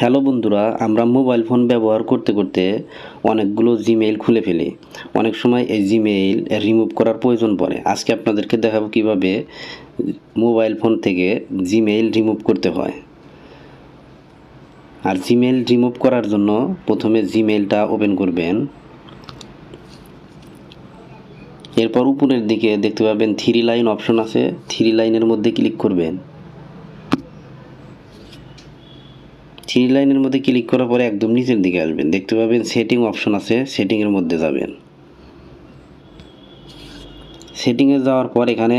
Hello বন্ধুরা, আমরা mobile phone ব্যবহার করতে করতে অনেকগুলো জিমেইল খুলে ফেলি। অনেক সময় এই জিমেইল রিমুভ করার প্রয়োজন পড়ে। আজকে আপনাদেরকে দেখাবো কীভাবে মোবাইল ফোন থেকে জিমেইল রিমুভ করতে হয়। আর জিমেইল রিমুভ করার জন্য প্রথমে জিমেইলটা ওপেন করবেন। এরপর উপরের দিকে দেখতে পাবেন থ্রি লাইন অপশন আছে। থ্রি লাইনের মধ্যে ক্লিক করবেন। থ্রি লাইনের মধ্যে ক্লিক করার পরে একদম নিচের দিকে আসবেন। দেখতে পাবেন সেটিং অপশন আছে, সেটিংয়ের মধ্যে যাবেন। সেটিংয়ে যাওয়ার পর এখানে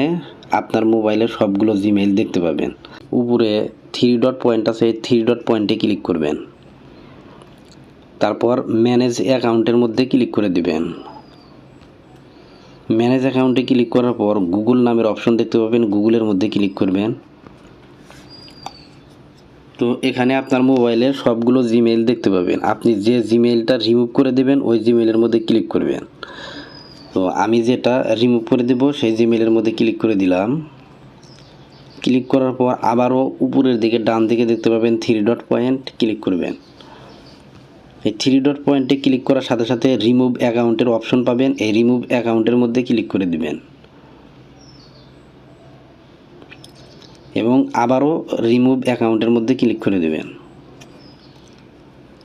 আপনার মোবাইলের সবগুলো জিমেইল দেখতে পাবেন। উপরে থ্রি ডট পয়েন্ট আছে, এই থ্রি ডট পয়েন্টে ক্লিক করবেন। তারপর ম্যানেজ অ্যাকাউন্টের মধ্যে ক্লিক করে দিবেন। ম্যানেজ অ্যাকাউন্টে ক্লিক করার পর গুগল নামের অপশন দেখতে পাবেন, গুগলের মধ্যে ক্লিক করবেন। তো এখানে আপনার মোবাইলের সবগুলো জিমেইল দেখতে পাবেন। আপনি যে জিমেইলটা রিমুভ করে দেবেন, ওই জিমেইলের মধ্যে ক্লিক করবেন। তো আমি যেটা রিমুভ করে দেব, সেই জিমেইলের মধ্যে ক্লিক করে দিলাম। ক্লিক করার পর আবারও উপরের দিকে ডান দিকে দেখতে পাবেন থ্রি ডট পয়েন্ট ক্লিক করবেন। এই থ্রি ডট পয়েন্টে ক্লিক করার সাথে সাথে রিমুভ অ্যাকাউন্টের অপশন পাবেন। এই রিমুভ অ্যাকাউন্টের মধ্যে ক্লিক করে দিবেন। এবং আবারও রিমুভ অ্যাকাউন্টের মধ্যে ক্লিক করে দেবেন।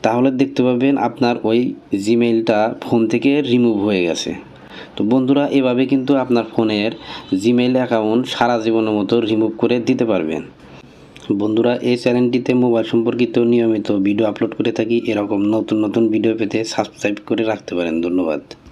তাহলে দেখতে পাবেন আপনার ওই জিমেইলটা ফোন থেকে রিমুভ হয়ে গেছে। তো বন্ধুরা, এভাবে কিন্তু আপনার ফোনের জিমেইল অ্যাকাউন্ট সারা জীবনের মতো রিমুভ করে দিতে পারবেন। বন্ধুরা, এই চ্যানেলটিতে মোবাইল সম্পর্কিত নিয়মিত ভিডিও আপলোড করে থাকি। এরকম নতুন নতুন ভিডিও পেতে সাবস্ক্রাইব করে রাখতে পারেন। ধন্যবাদ।